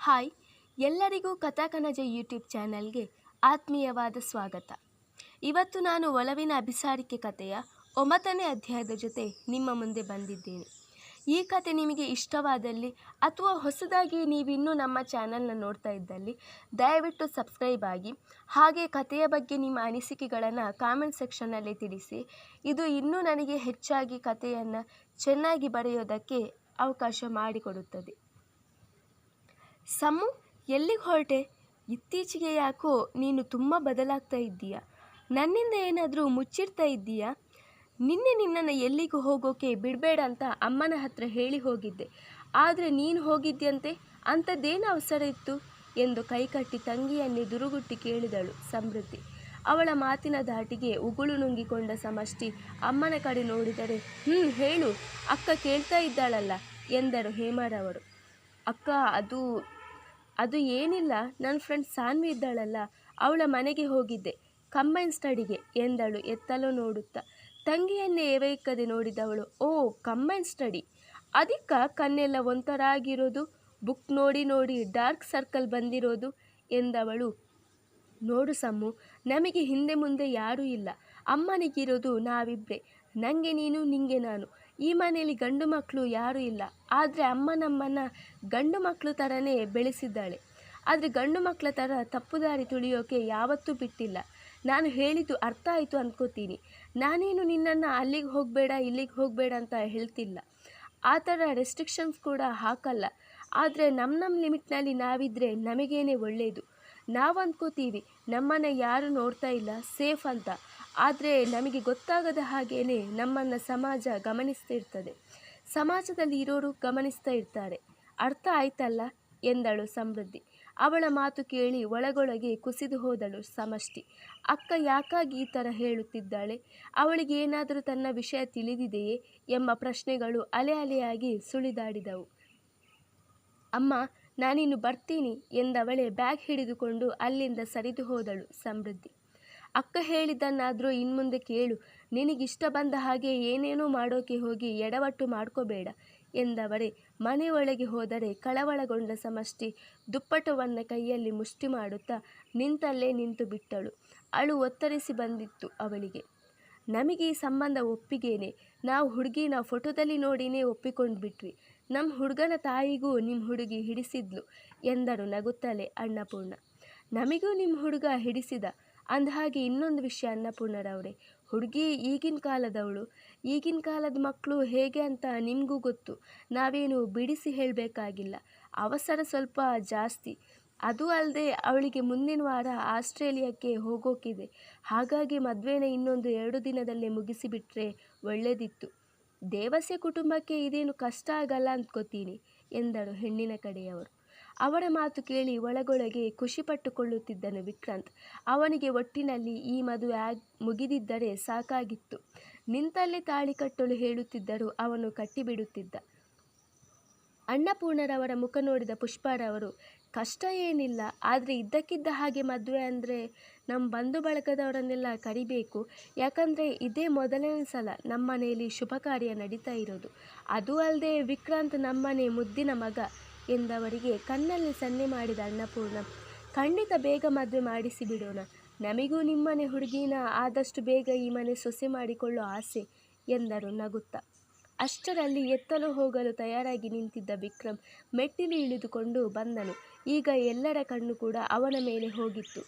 Hi, ಎಲ್ಲರಿಗೂ ಕಥಾಕನಜ YouTube ಚಾನಲ್ಗೆ ಆತ್ಮೀಯವಾದ ಸ್ವಾಗತ. ಇವತ್ತು ನಾನು ಒಲವಿನ ಅಭಿಸಾರಿಕೆ ಕಥೆಯ ಒಂಬತ್ತನೇ ಅಧ್ಯಾಯದ ಜೊತೆ ನಿಮ್ಮ ಮುಂದೆ ಬಂದಿದ್ದೇನೆ. ಈ ಕತೆ ನಿಮಗೆ ಇಷ್ಟವಾದಲ್ಲಿ ಅಥವಾ ಹೊಸದಾಗಿ ನೀವಿನ್ನೂ ನಮ್ಮ ಚಾನಲ್ನ ನೋಡ್ತಾ ಇದ್ದಲ್ಲಿ, ದಯವಿಟ್ಟು ಸಬ್ಸ್ಕ್ರೈಬ್ ಆಗಿ, ಹಾಗೆ ಕಥೆಯ ಬಗ್ಗೆ ನಿಮ್ಮ ಅನಿಸಿಕೆಗಳನ್ನು ಕಾಮೆಂಟ್ ಸೆಕ್ಷನ್ನಲ್ಲಿ ತಿಳಿಸಿ. ಇದು ಇನ್ನೂ ನನಗೆ ಹೆಚ್ಚಾಗಿ ಕಥೆಯನ್ನು ಚೆನ್ನಾಗಿ ಬರೆಯೋದಕ್ಕೆ ಅವಕಾಶ ಮಾಡಿಕೊಡುತ್ತದೆ. ಸಮ್ಮು ಎಲ್ಲಿಗೆ ಹೊರಟೆ? ಇತ್ತೀಚೆಗೆ ಯಾಕೋ ನೀನು ತುಂಬ ಬದಲಾಗ್ತಾ ಇದ್ದೀಯ? ನನ್ನಿಂದ ಏನಾದರೂ ಮುಚ್ಚಿರ್ತಾ ಇದ್ದೀಯಾ? ನಿನ್ನೆ ನಿನ್ನನ್ನು ಎಲ್ಲಿಗೂ ಹೋಗೋಕೆ ಬಿಡಬೇಡ ಅಂತ ಅಮ್ಮನ ಹತ್ರ ಹೇಳಿ ಹೋಗಿದ್ದೆ. ಆದರೆ ನೀನು ಹೋಗಿದ್ಯಂತೆ? ಅಂಥದ್ದೇನು ಅವಸರ ಇತ್ತು? ಎಂದು ಕೈಕಟ್ಟಿ ತಂಗಿಯನ್ನೇ ದುರುಗುಟ್ಟಿ ಕೇಳಿದಳು ಸಮೃದ್ಧಿ. ಅವಳ ಮಾತಿನ ಧಾಟಿಗೆ ಉಗುಳು ನುಂಗಿಕೊಂಡ ಸಮಷ್ಟಿ ಅಮ್ಮನ ಕಡೆ ನೋಡಿದರೆ ಹ್ಞೂ ಹೇಳು, ಅಕ್ಕ ಕೇಳ್ತಾ ಇದ್ದಾಳಲ್ಲ, ಎಂದರು ಹೇಮರವರು ಅಕ್ಕ, ಅದು ಅದು ಏನಿಲ್ಲ ನನ್ನ ಫ್ರೆಂಡ್ ಸಾನ್ವಿ ಇದ್ದಾಳಲ್ಲ, ಅವಳ ಮನೆಗೆ ಹೋಗಿದ್ದೆ. ಕಂಬೈನ್ ಸ್ಟಡಿಗೆ ಎಂದಳು ಎತ್ತಲು ನೋಡುತ್ತಾ. ತಂಗಿಯನ್ನೇ ಏವೈಕದೆ ನೋಡಿದವಳು. ಓ ಕಂಬೈನ್ ಸ್ಟಡಿ ಅದಕ್ಕ ಕಣ್ಣೆಲ್ಲ ಒಂಥರ ಆಗಿರೋದು ಬುಕ್ ನೋಡಿ ನೋಡಿ ಡಾರ್ಕ್ ಸರ್ಕಲ್ ಬಂದಿರೋದು ಎಂದವಳು. ನೋಡು ಸಮ್ಮು, ನಮಗೆ ಹಿಂದೆ ಮುಂದೆ ಯಾರೂ ಇಲ್ಲ. ಅಮ್ಮನಿಗಿರೋದು ನಾವಿಬ್ಬರೇ ನನಗೆ ನೀನು, ನಿಂಗೆ ನಾನು. ಈ ಮನೆಯಲ್ಲಿ ಗಂಡು ಮಕ್ಕಳು ಯಾರೂ ಇಲ್ಲ. ಆದರೆ ಅಮ್ಮ ನಮ್ಮನ್ನು ಗಂಡು ಮಕ್ಕಳು ಥರನೇ ಬೆಳೆಸಿದ್ದಾಳೆ. ಆದರೆ ಗಂಡು ಮಕ್ಕಳ ಥರ ತಪ್ಪು ದಾರಿ ತುಳಿಯೋಕೆ ಯಾವತ್ತೂ ಬಿಟ್ಟಿಲ್ಲ. ನಾನು ಹೇಳಿದ್ದು ಅರ್ಥ ಆಯಿತು ಅಂದ್ಕೋತೀನಿ ನಾನೇನು ನಿನ್ನನ್ನು ಅಲ್ಲಿಗೆ ಹೋಗಬೇಡ, ಇಲ್ಲಿಗೆ ಹೋಗಬೇಡ ಅಂತ ಹೇಳ್ತಿಲ್ಲ. ಆ ಥರ ರೆಸ್ಟ್ರಿಕ್ಷನ್ಸ್ ಕೂಡ ಹಾಕಲ್ಲ. ಆದರೆ ನಮ್ಮ ನಮ್ಮ ಲಿಮಿಟ್ನಲ್ಲಿ ನಾವಿದ್ದರೆ ನಮಗೇನೆ ಒಳ್ಳೆಯದು ನಾವು ಅಂದ್ಕೋತೀವಿ ನಮ್ಮನ್ನು ಯಾರು ನೋಡ್ತಾ ಇಲ್ಲ, ಸೇಫ್ ಅಂತ. ಆದರೆ ನಮಗೆ ಗೊತ್ತಾಗದ ಹಾಗೇ ನಮ್ಮನ್ನು ಸಮಾಜ ಗಮನಿಸ್ತಿರ್ತದೆ. ಸಮಾಜದಲ್ಲಿ ಇರೋರು ಗಮನಿಸ್ತಾ ಇರ್ತಾರೆ. ಅರ್ಥ ಆಯ್ತಲ್ಲ? ಎಂದಳು ಸಮೃದ್ಧಿ. ಅವಳ ಮಾತು ಕೇಳಿ ಒಳಗೊಳಗೆ ಕುಸಿದು ಹೋದಳು ಸಮಷ್ಟಿ. ಅಕ್ಕ ಯಾಕಾಗಿ ಈ ಥರ ಹೇಳುತ್ತಿದ್ದಾಳೆ? ಅವಳಿಗೆ ಏನಾದರೂ ತನ್ನ ವಿಷಯ ತಿಳಿದಿದೆಯೇ ಎಂಬ ಪ್ರಶ್ನೆಗಳು ಅಲೆ ಅಲೆಯಾಗಿ ಸುಳಿದಾಡಿದವು. ಅಮ್ಮ, ನಾನಿನ್ನು ಬರ್ತೀನಿ ಎಂದವಳೆ ಬ್ಯಾಗ್ ಹಿಡಿದುಕೊಂಡು ಅಲ್ಲಿಂದ ಸರಿದು ಹೋದಳು ಸಮೃದ್ಧಿ. ಅಕ್ಕ ಹೇಳಿದ್ದನ್ನಾದರೂ ಇನ್ಮುಂದೆ ಕೇಳು. ನಿನಗಿಷ್ಟ ಬಂದ ಹಾಗೆ ಏನೇನೋ ಮಾಡೋಕೆ ಹೋಗಿ ಎಡವಟ್ಟು ಮಾಡ್ಕೋಬೇಡ ಎಂದವರೇ ಮನೆಯೊಳಗೆ ಹೋದರೆ ಕಳವಳಗೊಂಡ ಸಮಷ್ಟಿ ದುಪ್ಪಟವನ್ನು ಕೈಯಲ್ಲಿ ಮುಷ್ಟಿ ಮಾಡುತ್ತಾ ನಿಂತಲ್ಲೇ ನಿಂತು ಬಿಟ್ಟಳು. ಅಳು ಒತ್ತರಿಸಿ ಬಂದಿತ್ತು ಅವಳಿಗೆ. ನಮಗೆ ಈ ಸಂಬಂಧ ಒಪ್ಪಿಗೆನೆ. ನಾವು ಹುಡುಗಿನ ಫೋಟೋದಲ್ಲಿ ನೋಡಿನೇ ಒಪ್ಪಿಕೊಂಡು ಬಿಟ್ವಿ ನಮ್ಮ ಹುಡುಗನ ತಾಯಿಗೂ ನಿಮ್ಮ ಹುಡುಗಿ ಹಿಡಿಸಿದ್ಲು ಎಂದರು ನಗುತ್ತಲೇ ಅನ್ನಪೂರ್ಣ. ನಮಗೂ ನಿಮ್ಮ ಹುಡುಗ ಹಿಡಿಸಿದ. ಅಂದಹಾಗೆ ಇನ್ನೊಂದು ವಿಷಯ ಅನ್ನಪೂರ್ಣರವರೇ ಹುಡುಗಿ ಈಗಿನ ಕಾಲದವಳು. ಈಗಿನ ಕಾಲದ ಮಕ್ಕಳು ಹೇಗೆ ಅಂತ ನಿಮಗೂ ಗೊತ್ತು. ನಾವೇನು ಬಿಡಿಸಿ ಹೇಳಬೇಕಾಗಿಲ್ಲ. ಅವಸರ ಸ್ವಲ್ಪ ಜಾಸ್ತಿ. ಅದು ಅಲ್ಲದೆ ಅವಳಿಗೆ ಮುಂದಿನ ವಾರ ಆಸ್ಟ್ರೇಲಿಯಾಕ್ಕೆ ಹೋಗೋಕಿದೆ. ಹಾಗಾಗಿ ಮದುವೆನ ಇನ್ನೊಂದು ಎರಡು ದಿನದಲ್ಲೇ ಮುಗಿಸಿಬಿಟ್ರೆ ಒಳ್ಳೆಯದಿತ್ತು ದೇವಸ್ಯ ಕುಟುಂಬಕ್ಕೆ ಇದೇನು ಕಷ್ಟ ಆಗಲ್ಲ ಅಂದ್ಕೋತೀನಿ ಎಂದಳು ಹೆಣ್ಣಿನ ಕಡೆಯವರು. ಅವರ ಮಾತು ಕೇಳಿ ಒಳಗೊಳಗೆ ಖುಷಿಪಟ್ಟುಕೊಳ್ಳುತ್ತಿದ್ದನು ವಿಕ್ರಾಂತ್. ಅವನಿಗೆ ಒಟ್ಟಿನಲ್ಲಿ ಈ ಮದುವೆ ಆಗಿ, ಮುಗಿದಿದ್ದರೆ ಸಾಕಾಗಿತ್ತು. ನಿಂತಲ್ಲೇ ತಾಳಿ ಕಟ್ಟಲು ಹೇಳುತ್ತಿದ್ದರೂ ಅವನು ಕಟ್ಟಿಬಿಡುತ್ತಿದ್ದ. ಅನ್ನಪೂರ್ಣರವರ ಮುಖ ನೋಡಿದ ಪುಷ್ಪಾರವರು ಕಷ್ಟ ಏನಿಲ್ಲ, ಆದರೆ ಇದ್ದಕ್ಕಿದ್ದ ಹಾಗೆ ಮದುವೆ ಅಂದರೆ ನಮ್ಮ ಬಂಧು ಬಳಗದವರನ್ನೆಲ್ಲ ಕರಿಬೇಕು. ಯಾಕಂದರೆ ಇದೇ ಮೊದಲನೇ ಸಲ ನಮ್ಮ ಮನೆಯಲ್ಲಿ ಶುಭ ಕಾರ್ಯ ನಡೀತಾ ಇರೋದು. ಅದು ಅಲ್ಲದೆ ವಿಕ್ರಾಂತ್ ನಮ್ಮನೆ ಮುದ್ದಿನ ಮಗ. ಎಂದವರಿಗೆ ಕಣ್ಣಲ್ಲಿ ಸನ್ನೆ ಮಾಡಿದ ಅನ್ನಪೂರ್ಣ, ಖಂಡಿತ ಬೇಗ ಮದುವೆ ಮಾಡಿಸಿ ಬಿಡೋಣ. ನಮಿಗೂ ನಿಮ್ಮನೆ ಹುಡುಗಿನ ಆದಷ್ಟು ಬೇಗ ಈ ಮನೆ ಸೊಸೆ ಮಾಡಿಕೊಳ್ಳೋ ಆಸೆ, ಎಂದರು ನಗುತ್ತಾ. ಅಷ್ಟರಲ್ಲಿ ಎತ್ತಲು ಹೋಗಲು ತಯಾರಾಗಿ ನಿಂತಿದ್ದ ವಿಕ್ರಮ್ ಮೆಟ್ಟಿಲು ಇಳಿದುಕೊಂಡು ಬಂದನು. ಈಗ ಎಲ್ಲರ ಕಣ್ಣು ಕೂಡ ಅವನ ಮೇಲೆ ಹೋಗಿತ್ತು.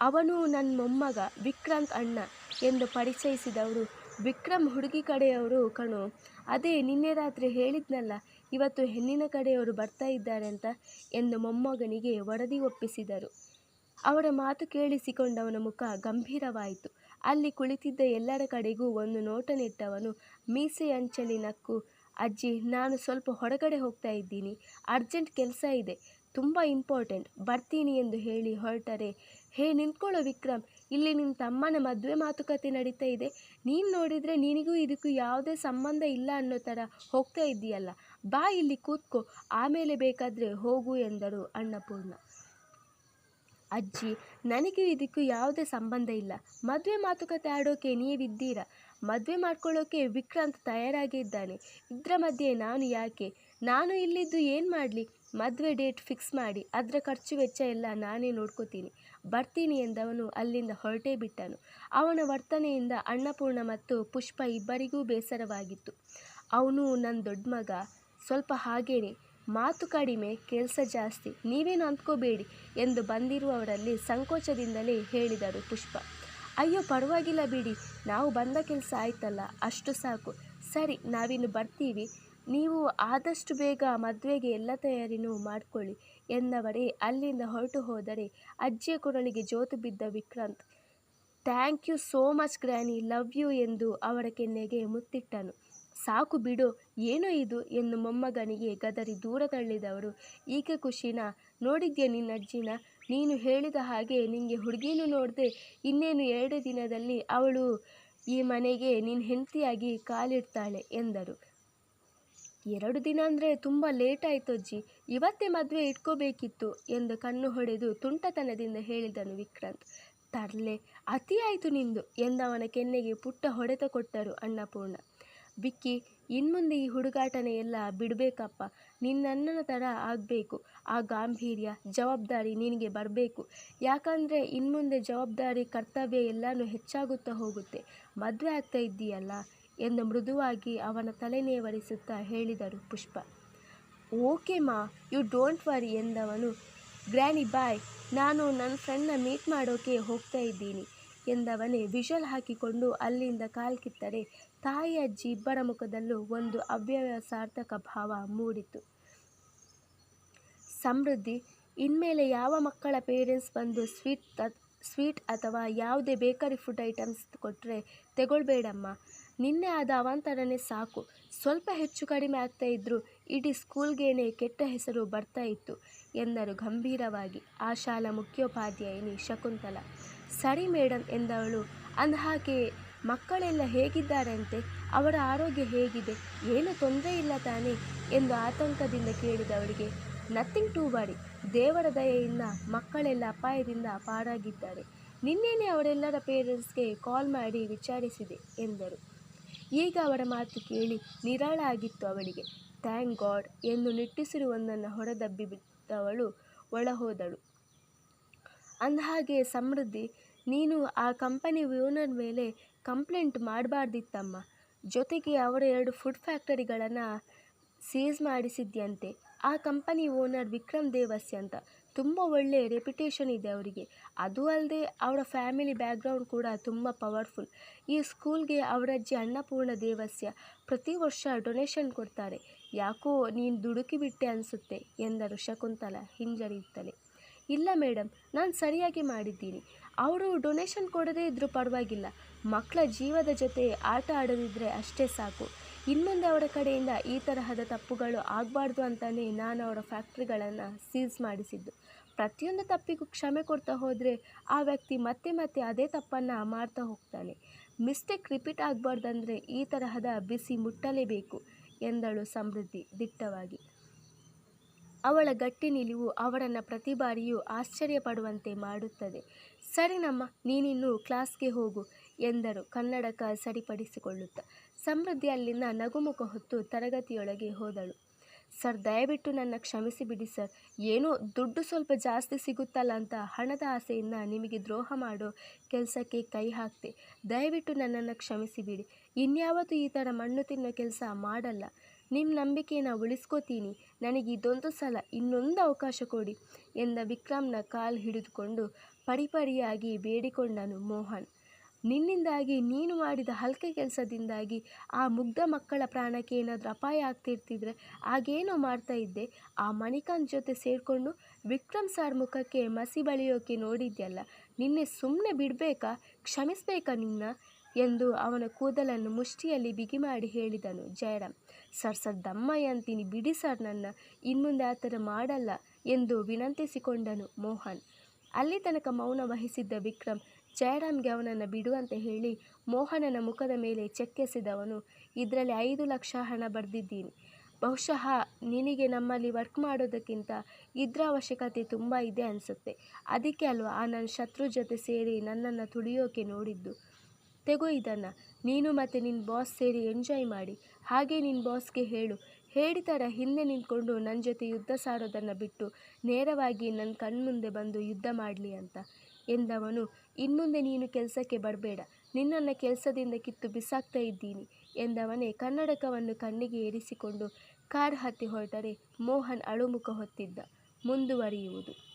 ಅವನು ನನ್ನ ಮೊಮ್ಮಗ ವಿಕ್ರಾಂತ್ ಅಣ್ಣ ಎಂದು ಪರಿಚಯಿಸಿದವರು ವಿಕ್ರಮ್ ಹುಡುಗಿ ಕಡೆಯವರು, ಕಣೋ, ಅದೇ ನಿನ್ನೆ ರಾತ್ರಿ ಹೇಳಿದ್ನಲ್ಲ, ಇವತ್ತು ಹೆಣ್ಣಿನ ಕಡೆಯವರು ಬರ್ತಾ ಇದ್ದಾರೆ ಅಂತ ಎಂದು ಮೊಮ್ಮಗನಿಗೆ ವರದಿ ಒಪ್ಪಿಸಿದರು. ಅವರ ಮಾತು ಕೇಳಿಸಿಕೊಂಡವನ ಮುಖ ಗಂಭೀರವಾಯಿತು. ಅಲ್ಲಿ ಕುಳಿತಿದ್ದ ಎಲ್ಲರ ಕಡೆಗೂ ಒಂದು ನೋಟ ನೆಟ್ಟವನು ಮೀಸೆ ಅಂಚಲಿ ನಕ್ಕು ಅಜ್ಜಿ, ನಾನು ಸ್ವಲ್ಪ ಹೊರಗಡೆ ಹೋಗ್ತಾ ಇದ್ದೀನಿ. ಅರ್ಜೆಂಟ್ ಕೆಲಸ ಇದೆ. ತುಂಬ ಇಂಪಾರ್ಟೆಂಟ್. ಬರ್ತೀನಿ ಎಂದು ಹೇಳಿ ಹೊರಟರೆ. ಹೇ, ನಿಂತ್ಕೊಳ್ಳೋ ವಿಕ್ರಮ್. ಇಲ್ಲಿ ನಿನ್ನ ತಮ್ಮನ ಮದುವೆ ಮಾತುಕತೆ ನಡೀತಾ ಇದೆ. ನೀನು ನೋಡಿದರೆ ನಿನಗೂ ಇದಕ್ಕೂ ಯಾವುದೇ ಸಂಬಂಧ ಇಲ್ಲ ಅನ್ನೋ ಥರ ಹೋಗ್ತಾ ಇದ್ದೀಯಲ್ಲ. ಬಾ ಇಲ್ಲಿ ಕೂತ್ಕೋ. ಆಮೇಲೆ ಬೇಕಾದರೆ ಹೋಗು ಎಂದರು ಅನ್ನಪೂರ್ಣ. ಅಜ್ಜಿ, ನನಗೆ ಇದಕ್ಕೂ ಯಾವುದೇ ಸಂಬಂಧ ಇಲ್ಲ. ಮದುವೆ ಮಾತುಕತೆ ಆಡೋಕೆ ನೀವಿದ್ದೀರಾ ಮದುವೆ ಮಾಡ್ಕೊಳ್ಳೋಕೆ ವಿಕ್ರಾಂತ್ ತಯಾರಾಗೇ ಇದ್ದಾನೆ. ಇದರ ಮಧ್ಯೆ ನಾನು ಯಾಕೆ? ನಾನು ಇಲ್ಲಿದ್ದು ಏನು ಮಾಡಲಿ? ಮದುವೆ ಡೇಟ್ ಫಿಕ್ಸ್ ಮಾಡಿ, ಅದರ ಖರ್ಚು ವೆಚ್ಚ ಎಲ್ಲ ನಾನೇ ನೋಡ್ಕೋತೀನಿ. ಬರ್ತೀನಿ ಎಂದವನು ಅಲ್ಲಿಂದ ಹೊರಟೇ ಬಿಟ್ಟನು. ಅವನ ವರ್ತನೆಯಿಂದ ಅನ್ನಪೂರ್ಣ ಮತ್ತು ಪುಷ್ಪ ಇಬ್ಬರಿಗೂ ಬೇಸರವಾಗಿತ್ತು. ಅವನು ನನ್ನ ದೊಡ್ಡ ಮಗ. ಸ್ವಲ್ಪ ಹಾಗೇನೆ. ಮಾತು ಕಡಿಮೆ, ಕೆಲಸ ಜಾಸ್ತಿ, ನೀವೇನು ಅಂದ್ಕೋಬೇಡಿ ಎಂದು ಬಂದಿರುವವರಲ್ಲಿ ಸಂಕೋಚದಿಂದಲೇ ಹೇಳಿದರು ಪುಷ್ಪ. ಅಯ್ಯೋ, ಪರವಾಗಿಲ್ಲ ಬಿಡಿ, ನಾವು ಬಂದ ಕೆಲಸ ಆಯ್ತಲ್ಲ, ಅಷ್ಟು ಸಾಕು. ಸರಿ, ನಾವಿನ್ನು ಬರ್ತೀವಿ. ನೀವು ಆದಷ್ಟು ಬೇಗ ಮದುವೆಗೆ ಎಲ್ಲ ತಯಾರಿನೂ ಮಾಡಿಕೊಳ್ಳಿ ಎಂದವರೇ ಅಲ್ಲಿಂದ ಹೊರಟು ಹೋದರೆ ಅಜ್ಜಿಯ ಕೊರಳಿಗೆ ಜೋತು ಬಿದ್ದ Vikrant, thank you so much granny, love you ಎಂದು ಅವರ ಕೆನ್ನೆಗೆ ಮುತ್ತಿಟ್ಟನು. ಸಾಕು ಬಿಡು, ಏನೋ ಇದು? ಎಂದು ಮೊಮ್ಮಗನಿಗೆ ಗದರಿ ದೂರ ತಳ್ಳಿದವರು. ಈಗ ಖುಷಿನ, ನೋಡಿದ್ಯಾ ನಿನ್ನ ಅಜ್ಜಿನ? ನೀನು ಹೇಳಿದ ಹಾಗೆ ನಿನಗೆ ಹುಡುಗಿನೂ ನೋಡಿದೆ, ಇನ್ನೇನು ಎರಡು ದಿನದಲ್ಲಿ ಅವಳು ಈ ಮನೆಗೆ ನಿನ್ನ ಹೆಂಡತಿಯಾಗಿ ಕಾಲಿಡ್ತಾಳೆ ಎಂದರು. ಎರಡು ದಿನ ಅಂದರೆ ತುಂಬ ಲೇಟ್ ಆಯಿತು ಅಜ್ಜಿ. ಇವತ್ತೇ ಮದುವೆ ಇಟ್ಕೋಬೇಕಿತ್ತು ಎಂದು ಕಣ್ಣು ಹೊಡೆದು ತುಂಟತನದಿಂದ ಹೇಳಿದನು ವಿಕ್ರಾಂತ್. ತರ್ಲೆ ಅತಿ ಆಯಿತು ನಿಂದು ಎಂದವನ ಕೆನ್ನೆಗೆ ಪುಟ್ಟ ಹೊಡೆತ ಕೊಟ್ಟರು ಅನ್ನಪೂರ್ಣ. ವಿಕ್ಕಿ ಇನ್ಮುಂದೆ ಈ ಹುಡುಗಾಟನೆ ಎಲ್ಲ ಬಿಡಬೇಕಪ್ಪ ನಿನ್ನಣ್ಣನ ಥರ ಆಗಬೇಕು. ಆ ಗಾಂಭೀರ್ಯ, ಜವಾಬ್ದಾರಿ ನಿನಗೆ ಬರಬೇಕು. ಯಾಕಂದರೆ ಇನ್ಮುಂದೆ ಜವಾಬ್ದಾರಿ, ಕರ್ತವ್ಯ ಎಲ್ಲನೂ ಹೆಚ್ಚಾಗುತ್ತಾ ಹೋಗುತ್ತೆ. ಮದುವೆ ಆಗ್ತಾ ಇದ್ದೀಯಲ್ಲ ಎಂದು ಮೃದುವಾಗಿ ಅವನ ತಲೆನೇವರಿಸುತ್ತಾ ಹೇಳಿದರು ಪುಷ್ಪ. ಓಕೆ ಮಾ, ಯು ಡೋಂಟ್ ವರಿ ಎಂದವನು. ಗ್ರ್ಯಾನಿ ಬಾಯ್, ನಾನು ನನ್ನ ಫ್ರೆಂಡ್ನ ಮೀಟ್ ಮಾಡೋಕೆ ಹೋಗ್ತಾ ಇದ್ದೀನಿ ಎಂದವನೇ ವಿಷಲ್ ಹಾಕಿಕೊಂಡು ಅಲ್ಲಿಂದ ಕಾಲ್ಕಿತ್ತರೆ ತಾಯಿ ಅಜ್ಜಿ ಇಬ್ಬರ ಮುಖದಲ್ಲೂ ಒಂದು ಅವ್ಯಯ ಸಾರ್ಥಕ ಭಾವ ಮೂಡಿತು. ಸಮೃದ್ಧಿ, ಇನ್ಮೇಲೆ ಯಾವ ಮಕ್ಕಳ ಪೇರೆಂಟ್ಸ್ ಬಂದು ಸ್ವೀಟ್ ಸ್ವೀಟ್ ಅಥವಾ ಯಾವುದೇ ಬೇಕರಿ ಫುಡ್ ಐಟಮ್ಸ್ ಕೊಟ್ಟರೆ ತಗೊಳ್ಬೇಡಮ್ಮ. ನಿನ್ನೆ ಆದ ಅವಾಂತರನೇ ಸಾಕು. ಸ್ವಲ್ಪ ಹೆಚ್ಚು ಕಡಿಮೆ ಆಗ್ತಾ ಇದ್ದರೂ ಇಡೀ ಸ್ಕೂಲ್ಗೇನೆ ಕೆಟ್ಟ ಹೆಸರು ಬರ್ತಾ ಇತ್ತು ಎಂದರು ಗಂಭೀರವಾಗಿ ಆ ಶಾಲಾ ಮುಖ್ಯೋಪಾಧ್ಯಾಯಿನಿ ಶಕುಂತಲ. ಸರಿ ಮೇಡಮ್ ಎಂದವಳು ಅಂದಹಾಗೆ ಮಕ್ಕಳೆಲ್ಲ ಹೇಗಿದ್ದಾರಂತೆ? ಅವರ ಆರೋಗ್ಯ ಹೇಗಿದೆ? ಏನು ತೊಂದರೆ ಇಲ್ಲ ತಾನೇ? ಎಂದು ಆತಂಕದಿಂದ ಕೇಳಿದವರಿಗೆ ನಥಿಂಗ್ ಟು ವರಿ ದೇವರ ದಯೆಯಿಂದ ಮಕ್ಕಳೆಲ್ಲ ಅಪಾಯದಿಂದ ಪಾರಾಗಿದ್ದಾರೆ. ನಿನ್ನೆನೇ ಅವರೆಲ್ಲರ ಪೇರೆಂಟ್ಸ್ಗೆ ಕಾಲ್ ಮಾಡಿ ವಿಚಾರಿಸಿದೆ, ಎಂದರು. ಈಗ ಅವರ ಮಾತು ಕೇಳಿ ನಿರಾಳ ಆಗಿತ್ತು ಅವಳಿಗೆ. ಥ್ಯಾಂಕ್ ಗಾಡ್ ಎಂದು ನಿಟ್ಟುಸಿರುವೊಂದನ್ನು ಹೊರದಬ್ಬಿ ಬಿಟ್ಟವಳು ಒಳಹೋದಳು. ಅಂದಹಾಗೆ, ಸಮೃದ್ಧಿ, ನೀನು ಆ ಕಂಪನಿ ಓನರ್ ಮೇಲೆ ಕಂಪ್ಲೇಂಟ್ ಮಾಡಬಾರ್ದಿತ್ತಮ್ಮ. ಜೊತೆಗೆ ಅವರ ಎರಡು ಫುಡ್ ಫ್ಯಾಕ್ಟರಿಗಳನ್ನು ಸೀಸ್ ಮಾಡಿಸಿದ್ಯಂತೆ. ಆ ಕಂಪನಿ ಓನರ್ ವಿಕ್ರಮ್ ದೇವಸ್ಯ ಅಂತ. ತುಂಬ ಒಳ್ಳೆಯ ರೆಪ್ಯುಟೇಷನ್ ಇದೆ ಅವರಿಗೆ. ಅದು ಅಲ್ಲದೆ ಅವರ ಫ್ಯಾಮಿಲಿ ಬ್ಯಾಕ್ಗ್ರೌಂಡ್ ಕೂಡ ತುಂಬ ಪವರ್ಫುಲ್. ಈ ಸ್ಕೂಲ್ಗೆ ಅವರಜ್ಜಿ ಅನ್ನಪೂರ್ಣ ದೇವಸ್ಯ ಪ್ರತಿ ವರ್ಷ ಡೊನೇಷನ್ ಕೊಡ್ತಾರೆ. ಯಾಕೋ ನೀನು ದುಡುಕಿಬಿಟ್ಟೆ ಅನಿಸುತ್ತೆ ಎಂದರು ಶಕುಂತಲ ಹಿಂಜರಿಯುತ್ತಲೇ. ಇಲ್ಲ ಮೇಡಮ್, ನಾನು ಸರಿಯಾಗಿ ಮಾಡಿದ್ದೀನಿ. ಅವರು ಡೊನೇಷನ್ ಕೊಡದೇ ಇದ್ದರೂ ಪರವಾಗಿಲ್ಲ. ಮಕ್ಕಳ ಜೀವದ ಜೊತೆ ಆಟ ಆಡದಿದ್ದರೆ ಅಷ್ಟೇ ಸಾಕು. ಇನ್ಮುಂದೆ ಅವರ ಕಡೆಯಿಂದ ಈ ತರಹದ ತಪ್ಪುಗಳು ಆಗಬಾರ್ದು ಅಂತಲೇ ನಾನು ಅವರ ಫ್ಯಾಕ್ಟ್ರಿಗಳನ್ನು ಸೀಸ್ ಮಾಡಿಸಿದ್ದು. ಪ್ರತಿಯೊಂದು ತಪ್ಪಿಗೂ ಕ್ಷಮೆ ಕೊಡ್ತಾ ಹೋದರೆ ಆ ವ್ಯಕ್ತಿ ಮತ್ತೆ ಮತ್ತೆ ಅದೇ ತಪ್ಪನ್ನು ಮಾಡ್ತಾ ಹೋಗ್ತಾನೆ. ಮಿಸ್ಟೇಕ್ ರಿಪೀಟ್ ಆಗಬಾರ್ದಂದ್ರೆ ಈ ತರಹದ ಬಿಸಿ ಮುಟ್ಟಲೇಬೇಕು ಎಂದಳು ಸಮೃದ್ಧಿ ದಿಟ್ಟವಾಗಿ. ಅವಳ ಗಟ್ಟಿ ನಿಲುವು ಅವಳನ್ನು ಪ್ರತಿ ಬಾರಿಯೂ ಆಶ್ಚರ್ಯಪಡುವಂತೆ ಮಾಡುತ್ತದೆ. ಸರಿನಮ್ಮ ನೀನಿನ್ನು ಕ್ಲಾಸ್ಗೆ ಹೋಗು ಎಂದರು ಕನ್ನಡಕ ಸರಿಪಡಿಸಿಕೊಳ್ಳುತ್ತಾ. ಸಮೃದ್ಧಿ ಅಲ್ಲಿನ ನಗುಮುಖ ಹೊತ್ತು ತರಗತಿಯೊಳಗೆ ಹೋದಳು. ಸರ್, ದಯವಿಟ್ಟು ನನ್ನ ಕ್ಷಮಿಸಿ ಬಿಡಿ ಸರ್. ಏನೋ ದುಡ್ಡು ಸ್ವಲ್ಪ ಜಾಸ್ತಿ ಸಿಗುತ್ತಲ್ಲ ಅಂತ ಹಣದ ಆಸೆಯಿಂದ ನಿಮಗೆ ದ್ರೋಹ ಮಾಡೋ ಕೆಲಸಕ್ಕೆ ಕೈ ಹಾಕ್ತೆ. ದಯವಿಟ್ಟು ನನ್ನನ್ನು ಕ್ಷಮಿಸಿ ಬಿಡಿ. ಇನ್ಯಾವತ್ತೂ ಈ ಥರ ಮಣ್ಣು ತಿನ್ನೋ ಕೆಲಸ ಮಾಡಲ್ಲ. ನಿಮ್ಮ ನಂಬಿಕೆನ ಉಳಿಸ್ಕೋತೀನಿ. ನನಗೆ ಇದೊಂದು ಸಲ ಇನ್ನೊಂದು ಅವಕಾಶ ಕೊಡಿ ಎಂದ ವಿಕ್ರಮ್ನ ಕಾಲು ಹಿಡಿದುಕೊಂಡು ಪರಿಪರಿಯಾಗಿ ಬೇಡಿಕೊಂಡನು ಮೋಹನ್. ನಿನ್ನಿಂದಾಗಿ ನೀನು ಮಾಡಿದ ಹಲ್ಕೆ ಕೆಲಸದಿಂದಾಗಿ ಆ ಮುಗ್ಧ ಮಕ್ಕಳ ಪ್ರಾಣಕ್ಕೆ ಏನಾದರೂ ಅಪಾಯ ಆಗ್ತಿರ್ತಿದ್ರೆ ಆಗೇನೋ ಮಾಡ್ತಾ ಇದ್ದೆ. ಆ ಮಣಿಕಾಂತ್ ಜೊತೆ ಸೇರಿಕೊಂಡು ವಿಕ್ರಮ್ ಸಾರ್ ಮುಖಕ್ಕೆ ಮಸಿ ಬಳಿಯೋಕೆ ನೋಡಿದ್ಯಲ್ಲ, ನಿನ್ನೆ ಸುಮ್ಮನೆ ಬಿಡಬೇಕಾ? ಕ್ಷಮಿಸಬೇಕಾ ನಿನ್ನ? ಎಂದು ಅವನ ಕೂದಲನ್ನು ಮುಷ್ಟಿಯಲ್ಲಿ ಬಿಗಿ ಮಾಡಿ ಹೇಳಿದನು ಜಯರಾಮ್. ಸರ್ ಸರ್, ದಮ್ಮಯ್ಯ ಅಂತೀನಿ. ಬಿಡಿ ಸರ್, ನನ್ನ ಇನ್ಮುಂದೆ ಆ ಥರ ಮಾಡಲ್ಲ ಎಂದು ವಿನಂತಿಸಿಕೊಂಡನು ಮೋಹನ್. ಅಲ್ಲಿ ತನಕ ಮೌನ ವಹಿಸಿದ್ದ ವಿಕ್ರಮ್ ಜಯರಾಮ್ಗೆ ಅವನನ್ನು ಬಿಡುವಂತೆ ಹೇಳಿ ಮೋಹನನ ಮುಖದ ಮೇಲೆ ಚೆಕ್ಕೆಸೆದವನು, ಇದರಲ್ಲಿ ಐದು ಲಕ್ಷ ಹಣ ಬರೆದಿದ್ದೀನಿ. ಬಹುಶಃ ನಿನಗೆ ನಮ್ಮಲ್ಲಿ ವರ್ಕ್ ಮಾಡೋದಕ್ಕಿಂತ ಇದ್ರ ಅವಶ್ಯಕತೆ ತುಂಬ ಇದೆ ಅನಿಸುತ್ತೆ. ಅದಕ್ಕೆ ಅಲ್ವಾ ಆ ನನ್ನ ಶತ್ರು ಜೊತೆ ಸೇರಿ ನನ್ನನ್ನು ತುಳಿಯೋಕೆ ನೋಡಿದ್ದು? ತೆಗೋ ಇದನ್ನು. ನೀನು ಮತ್ತು ನಿನ್ನ ಬಾಸ್ ಸೇರಿ ಎಂಜಾಯ್ ಮಾಡಿ. ಹಾಗೆ ನಿನ್ನ ಬಾಸ್ಗೆ ಹೇಳು. ಥರ ಹಿಂದೆ ನಿಂತ್ಕೊಂಡು ನನ್ನ ಜೊತೆ ಯುದ್ಧ ಸಾರೋದನ್ನು ಬಿಟ್ಟು ನೇರವಾಗಿ ನನ್ನ ಕಣ್ಮುಂದೆ ಬಂದು ಯುದ್ಧ ಮಾಡಲಿ ಅಂತ ಎಂದವನು. ಇನ್ಮುಂದೆ ನೀನು ಕೆಲಸಕ್ಕೆ ಬರಬೇಡ. ನಿನ್ನನ್ನು ಕೆಲಸದಿಂದ ಕಿತ್ತು ಬಿಸಾಕ್ತಾ ಇದ್ದೀನಿ ಎಂದವನೇ ಕನ್ನಡಕವನ್ನು ಕಣ್ಣಿಗೆ ಏರಿಸಿಕೊಂಡು ಕಾರ್ ಹತ್ತಿ ಹೊರಟರೆ ಮೋಹನ್ ಅಳುಮುಖ ಹೊತ್ತಿದ್ದ. ಮುಂದುವರಿಯುವುದು.